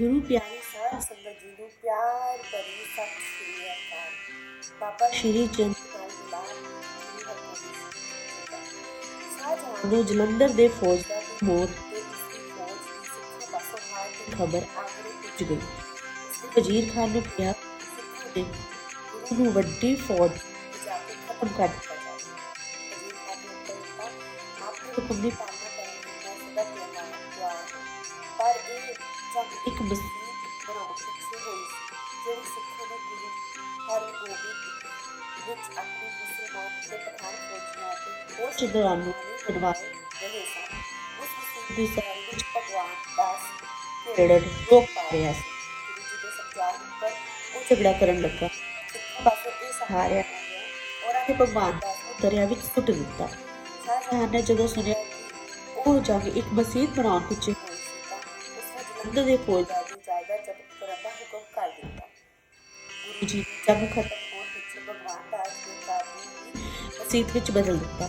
ਗੁਰੂ ਪਿਆਰੀ ਸਾਧ ਸੰਗਤ ਜੀ ਨੂੰ ਪਿਆਰ ਭਰੀ ਸਤਿ ਸ੍ਰੀ ਅਕਾਲ। ਬਾਬਾ ਸ਼੍ਰੀ ਚੰਦ ਸ਼ਾਹਜਹਾਨ ਨੂੰ ਜਲੰਧਰ ਦੇ ਫੌਜਦਾਰ ਦੀ ਮੌਤ ਤੇ ਉਸ ਦੀ ਫੌਜ ਦੀ ਸਿੱਖਾਂ ਪਾਸੋਂ ਹਾਰ ਦੀ ਖਬਰ ਆਗਰੇ ਪੁੱਜ ਗਈ। ਵਜ਼ੀਰ ਖਾਨ ਨੂੰ ਕਿਹਾ ਸਿੱਖਾਂ ਦੇ ਗੁਰੂ ਨੂੰ ਵੱਡੀ ਫੌਜ ਜਾ ਕੇ ਖਤਮ ਕਰ ਦਿੱਤਾ ਵਜ਼ੀਰ ਖਾਨ ਨੇ ਉੱਤਰ ਦਿੱਤਾ ਆਪ ਦੇ ਹੁਕਮ ਦੀ ਪਾਲਣਾ ਜੰਗ ਇੱਕ ਮਸੀਤ ਬਣਾਉਣ ਪਿੱਛੇ ਹੋਈ ਸੀ ਜਿਹੜੀ ਸਿੱਖਾਂ ਦੇ ਗੁਰੂ ਹਰਗੋਬਿੰਦ ਵਿੱਚ ਆਪਣੀ ਮੁਸਲਮਾਨ ਤੇ ਪਠਾਨ ਫੌਜੀਆਂ ਅਤੇ ਹੋਰ ਸ਼ਿਦਰਾਨ ਨੂੰ ਬਣਵਾਏ ਰਹੇ ਸਨ। ਉਸ ਮਸੀਤ ਦੀ ਸਰਾਈ ਵਿੱਚ ਭਗਵਾਨ ਦਾਸ ਕਿਹੜਾ ਰੋਕ ਪਾ ਰਿਹਾ ਸੀ ਗੁਰੂ ਜੀ ਦੇ ਸਮਝਾਉਣ ਉੱਪਰ ਉਹ ਝਗੜਾ ਕਰਨ ਲੱਗਾ। ਪਾਸੋਂ ਇਹ ਸਹਾਰਿਆ ਔਰ ਆਕੇ ਭਗਵਾਨ ਦਾਸ ਨੂੰ ਦਰਿਆ ਵਿੱਚ ਸੁੱਟ ਦਿੱਤਾ। ਸ਼ਾਹਜਹਾਨ ਨੇ ਜਦੋਂ ਸੁਣਿਆ ਕਿ ਉਹ ਜੰਗ ਇੱਕ ਮਸੀਤ ਬਣਾਉਣ ਪਿੱਛੇ ਤਾਂ ਉਸਨੇ ਦੇ ਫੌਜਦਾਰ ਦੀ ਜਾਇਦਾਦ ਜ਼ਬਤ ਕਰਨ ਦਾ ਹੁਕਮ ਕਰ ਦਿੱਤਾ। ਗੁਰੂ ਜੀ ਨੇ ਜੰਗ ਖਤਮ ਹੋਣ ਪਿੱਛੇ ਭਗਵਾਨ ਦਾਸ ਦੇ ਘਰ ਨੂੰ ਮਸੀਤ ਵਿੱਚ ਬਦਲ ਦਿੱਤਾ।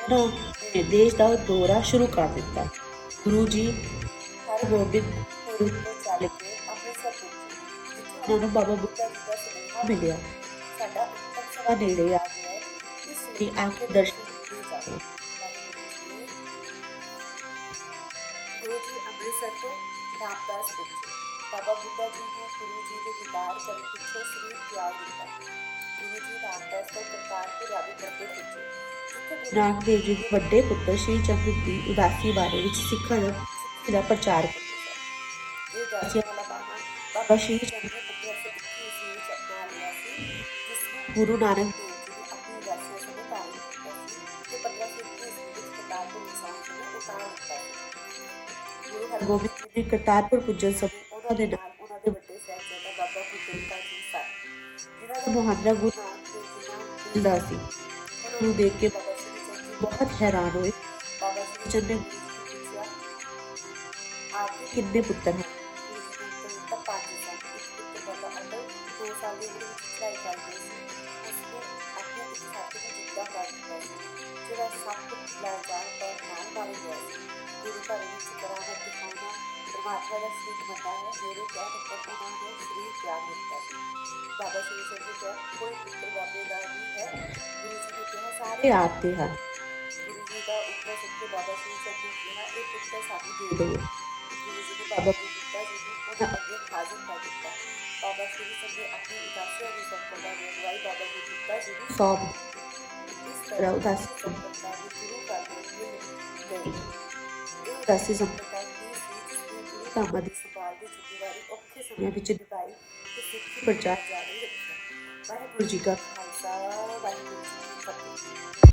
ਉਹਨਾਂ ਨੇ ਦੇਸ਼ ਦਾ ਦੌਰਾ ਸ਼ੁਰੂ ਕਰ ਦਿੱਤਾ। ਗੁਰੂ ਜੀ ਹਰਗੋਬਿੰਦ ਪੁਰ ਤੋਂ ਚੱਲ ਕੇ ਅੰਮ੍ਰਿਤਸਰ ਪਹੁੰਚੇ, ਜਿੱਥੇ ਉਹਨਾਂ ਨੂੰ ਬਾਬਾ ਬੁੱਢਾ ਜੀ ਦਾ ਸੁਨੇਹਾ ਮਿਲਿਆ। ਸਾਡਾ ਉੱਤਮ ਨੇੜੇ ਆ ਗਿਆ ਇਸ ਲਈ ਆ ਕੇ ਦਰਸ਼ਨ ਦਿੱਤੇ ਜਾਓ ਗੁਰੂ ਜੀ ਅੰਮ੍ਰਿਤਸਰ ਤੋਂ ਰਾਮਦਾਸ ਪਹੁੰਚੇ ਬਾਬਾ ਬੁੱਢਾ ਜੀ ਨੇ ਗੁਰੂ ਜੀ ਦੇ ਦੀਦਾਰ ਕਰਨ ਪਿੱਛੋਂ ਸਰੀਰ ਤਿਆਗ ਦਿੱਤਾ। ਗੁਰੂ ਜੀ ਰਾਮਦਾਸ ਤੋਂ ਕਰਤਾਰਪੁਰ ਆਦਿ ਕਰਦੇ ਪੁੱਜੇ। ਨਾਨਕ ਦੇਵ ਜੀ ਦੇ ਵੱਡੇ ਪੁੱਤਰ ਸ਼੍ਰੀ ਚੰਦ ਦੀ ਉਦਾਸੀ ਬਾਰੇ ਵਿੱਚ ਸਿੱਖਾਂ ਦਾ ਦਾ ਪ੍ਰਚਾਰ ਇਹ ਉਦਾਸੀਆਂ ਵਾਲਾ ਬਾਬਾ ਸ਼੍ਰੀ ਚੰਦ ਨੇ 1521 ਈਸਵੀ ਵਿੱਚ ਅਪਣਾ ਲਿਆ ਸੀ ਜਿਸ ਨੂੰ ਗੁਰੂ ਨਾਨਕ ਗੁਰੂ ਹਰਗੋਬਿੰਦ ਜੀ ਕਰਤਾਰਪੁਰ ਪੁੱਜਣ ਸਮੇਂ ਉਹਨਾਂ ਦੇ ਨਾਲ ਉਹਨਾਂ ਦੇ ਵੱਡੇ ਸਾਹਿਬਜ਼ਾਦਾ ਬਾਬਾ ਬੁੱਢਾ ਜੀ ਸਨ। ਜਿਨ੍ਹਾਂ ਦਾ ਮੁਹਾਂਦਰਾ ਗੁਰੂ ਨਾਨਕ ਦੇਵ ਜੀ ਨਾਲ ਸੀ। ਉਹਨਾਂ ਨੂੰ ਦੇਖ ਕੇ ਬਾਬਾ ਸ਼੍ਰੀ ਚੰਦ ਜੀ ਬਹੁਤ ਹੈਰਾਨ ਹੋਏ। ਬਾਬਾ ਸ਼੍ਰੀ ਚੰਦ ਨੇ ਪੁੱਛਿਆ, ਆਪ ਦੇ ਕਿੰਨੇ ਪੁੱਤਰ ਹਨ? ਸਾਲ ਦੀ ਉਮਰ ਵਿੱਚ ਚੜਾਈ ਕਰਦੇ ਸੀ। ਉਸਨੇ ਆਪਣੇ ਇੱਕ ਸਾਥੀ ਨੂੰ ਜਿੱਦਾਂ ਕਰ ਦਿੱਤਾ ਸੀ, ਜਿਹੜਾ ਸੱਪ ਲੈ ਜਾਣ ਪਰ ਨਾਲ ਮਾਰ ਗਿਆ ਸੀ। ਗੁਰੂ ਘਰ ਵਿੱਚ ਕਰਾਮਾਤ ਦਿਖਾਉਣਾ ਪਰਮਾਤਮਾ ਦਾ ਸ੍ਰੀ ਮੰਨਦਾ ਹੈ ਮੇਰੇ ਕਹਿਣ ਉੱਪਰ ਉਹਨਾਂ ਨੇ ਸ੍ਰੀ ਤਿਆਗ ਦਿੱਤਾ ਸੀ। ਬਾਬਾ ਸ਼੍ਰੀ ਚੰਦ ਜੀ ਕਿਹਾ ਕੋਈ ਪੁੱਤਰ ਬਾਬੇ ਦਾ ਨਹੀਂ ਹੈ ਗੁਰੂ ਜੀ ਨੇ ਕਿਹਾ ਸਾਰੇ ਆਪ ਦੇ ਹਨ। ਗੁਰੂ ਜੀ ਦਾ ਉੱਤਰ ਕੇ ਬਾਬਾ ਸ਼੍ਰੀ ਚੰਦ ਨੇ ਕਿਹਾ ਇਹ ਪੁੱਤਰ ਸਾਨੂੰ ਦੇ ਦਿਓ। ਗੁਰੂ ਜੀ ਨੇ ਬਾਬਾ ਜੀ ਨੂੰ ਉਹਨਾਂ ਅੱਗੇ ਹਾਜ਼ਰ ਕਰ ਦਿੱਤਾ। ਬਾਬਾ ਸ਼੍ਰੀ ਚੰਦ ਨੇ ਆਪਣੀ ਉਦਾਸੀਆਂ ਦੀ ਸੰਪਰਦਾ ਦੀ ਬਾਬਾ ਬੁੱਢਾ ਜੀ ਨੂੰ ਸੌਂਪ ਦਿੱਤੀ। ਇਸ ਤਰ੍ਹਾਂ ਉਦਾਸੀ। ਸੰਪਰਦਾ ਇਹ ਉਦਾਸੀ ਸੰਪਰਦਾ ਦੀ ਸੀ ਜਿਸ ਨੇ ਗੁਰੂ ਧਾਮਾਂ ਦੀ ਸੰਭਾਲ ਦੀ ਜ਼ਿੰਮੇਵਾਰੀ ਔਖੇ ਸਮਿਆਂ ਵਿੱਚ ਨਿਭਾਈ ਤੇ ਸਿੱਖੀ ਪ੍ਰਚਾਰ ਜਾਰੀ ਰੱਖਿਆ। ਵਾਹਿਗੁਰੂ ਜੀ ਕਾ ਖਾਲਸਾ